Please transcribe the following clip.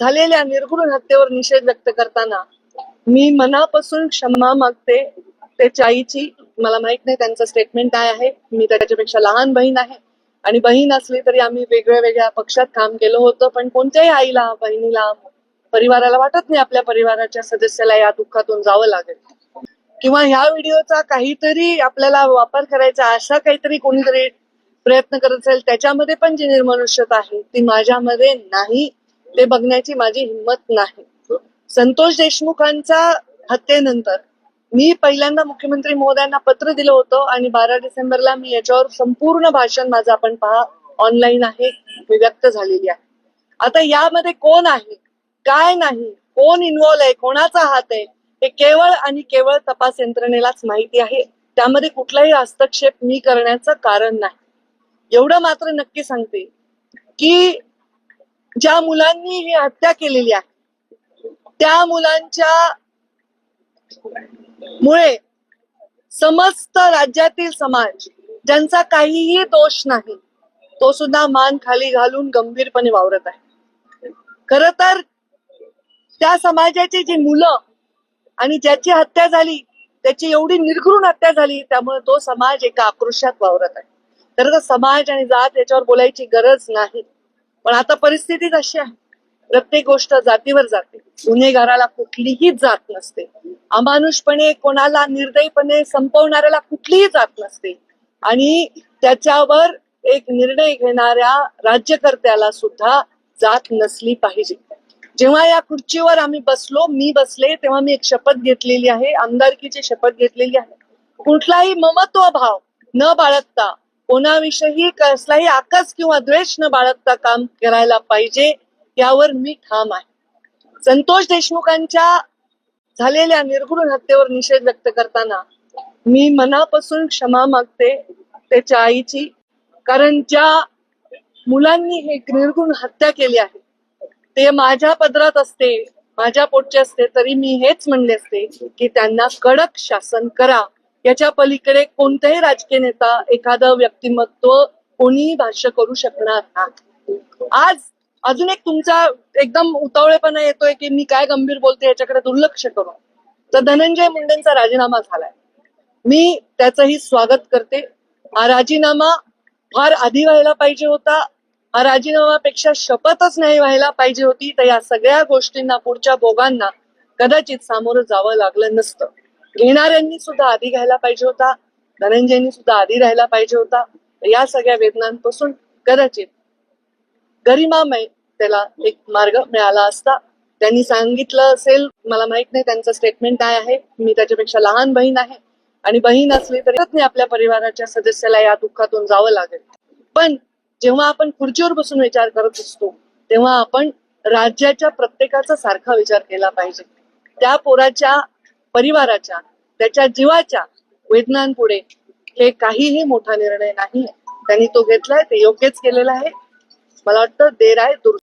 झालेल्या निर्घृण हत्येवर निषेध व्यक्त करताना मी मनापासून क्षमा मागते. त्याच्या आईची मला माहीत नाही त्यांचं स्टेटमेंट काय आहे. मी त्याच्यापेक्षा लहान बहीण आहे. आणि बहीण असली तरी आम्ही वेगळ्या वेगळ्या पक्षात काम केलं होतं पण कोणत्याही आईला बहिणीला परिवाराला वाटत नाही आपल्या परिवाराच्या सदस्याला या दुःखातून जावं लागेल. किंवा ह्या व्हिडिओचा काहीतरी आपल्याला वापर करायचा असा काहीतरी कोणीतरी प्रयत्न करत असेल त्याच्यामध्ये पण जी निर्मनुष्यता आहे ती माझ्यामध्ये नाही. ते बघण्याची माझी हिंमत नाही. संतोष देशमुखांच्या हत्येनंतर मी पहिल्यांदा मुख्यमंत्री महोदयांना पत्र दिलं होतं आणि बारा डिसेंबरला मी याच्यावर संपूर्ण भाषण माझं आपण पहा ऑनलाईन आहे व्यक्त झालेली आहे. आता यामध्ये कोण आहे? काय नाही? कोण इन्व्हॉल्व आहे? कोणाचा हात आहे? हे केवळ आणि केवळ तपास यंत्रणेलाच माहिती आहे. त्यामध्ये कुठलाही हस्तक्षेप मी करण्याचं कारण नाही. एवढं मात्र नक्की सांगते की ज्या मुलांनी ही हत्या केलेली आहे त्या मुलांच्या मुळे समस्त राज्यातील समाज ज्यांचा काहीही दोष नाही तो सुद्धा मान खाली घालून गंभीरपणे वावरत आहे. खर तर त्या समाजाची जी मुलं आणि ज्याची हत्या झाली त्याची एवढी निर्घृण हत्या झाली त्यामुळे तो समाज एका आक्रोशात वावरत आहे. खरं तर समाज आणि जात याच्यावर बोलायची गरज नाही. पण आता परिस्थितीच अशी आहे. प्रत्येक गोष्ट जातीवर जाते. गुन्हेगाराला कुठलीही जात नसते. अमानुषपणे कोणाला निर्दयीपणे संपवणाऱ्याला कुठलीही जात नसते. आणि त्याच्यावर एक निर्णय घेणाऱ्या राज्यकर्त्याला सुद्धा जात नसली पाहिजे. जेव्हा या खुर्चीवर आम्ही बसलो मी बसले तेव्हा मी एक शपथ घेतलेली आहे. आमदारकीची शपथ घेतलेली आहे. कुठलाही ममत्व भाव न बाळगता कोणाविषयी कसलाही आकस किंवा द्वेष न बाळगता काम करायला पाहिजे यावर मी ठाम आहे. संतोष देशमुखांच्या झालेल्या निर्घृण हत्येवर निषेध व्यक्त करताना मी मनापासून क्षमा मागते त्याच्या आईची कारण ज्या मुलांनी हे निर्गुण हत्या केली आहे ते माझ्या पदरात असते माझ्या पोटचे असते तरी मी हेच म्हणले असते की त्यांना कडक शासन करा. याच्या पलीकडे कोणताही राजकीय नेता एखादं व्यक्तिमत्व कोणीही भाष्य करू शकणार नाही. आज अजून एक तुमचा एकदम उतावळेपणा येतोय की मी काय गंभीर बोलते याच्याकडे दुर्लक्ष करू तर धनंजय मुंडेंचा राजीनामा झालाय. मी त्याचंही स्वागत करते. हा राजीनामा फार आधी व्हायला पाहिजे होता. हा राजीनामापेक्षा शपथच नाही व्हायला पाहिजे होती. तर या सगळ्या गोष्टींना पुढच्या भोगांना कदाचित सामोरं जावं लागलं नसतं. घेणाऱ्यांनी सुद्धा आधी घ्यायला पाहिजे होता धनंजयनी सुद्धा आधी राहायला पाहिजे होता. या सगळ्या वेदनांपासून कदाचित गरिमामय त्याला एक मार्ग मिळाला असता. त्यांनी सांगितलं असेल मला माहीत नाही त्यांचं स्टेटमेंट काय आहे. मी त्याच्यापेक्षा लहान बहीण आहे आणि बहीण असली तरी आपल्या परिवाराच्या सदस्याला या दुःखातून जावं लागेल. पण जेव्हा आपण खुर्चीवर बसून विचार करत असतो तेव्हा आपण राज्याच्या प्रत्येकाचा सारखा विचार केला पाहिजे. त्या पोराच्या परिवाराच्या त्याच्या जीवाच्या वेदनांपुढे हे काहीही मोठा निर्णय नाही त्यांनी तो घेतलाय ते योग्यच केलेला आहे. मला वाटतं देर आहे दुर्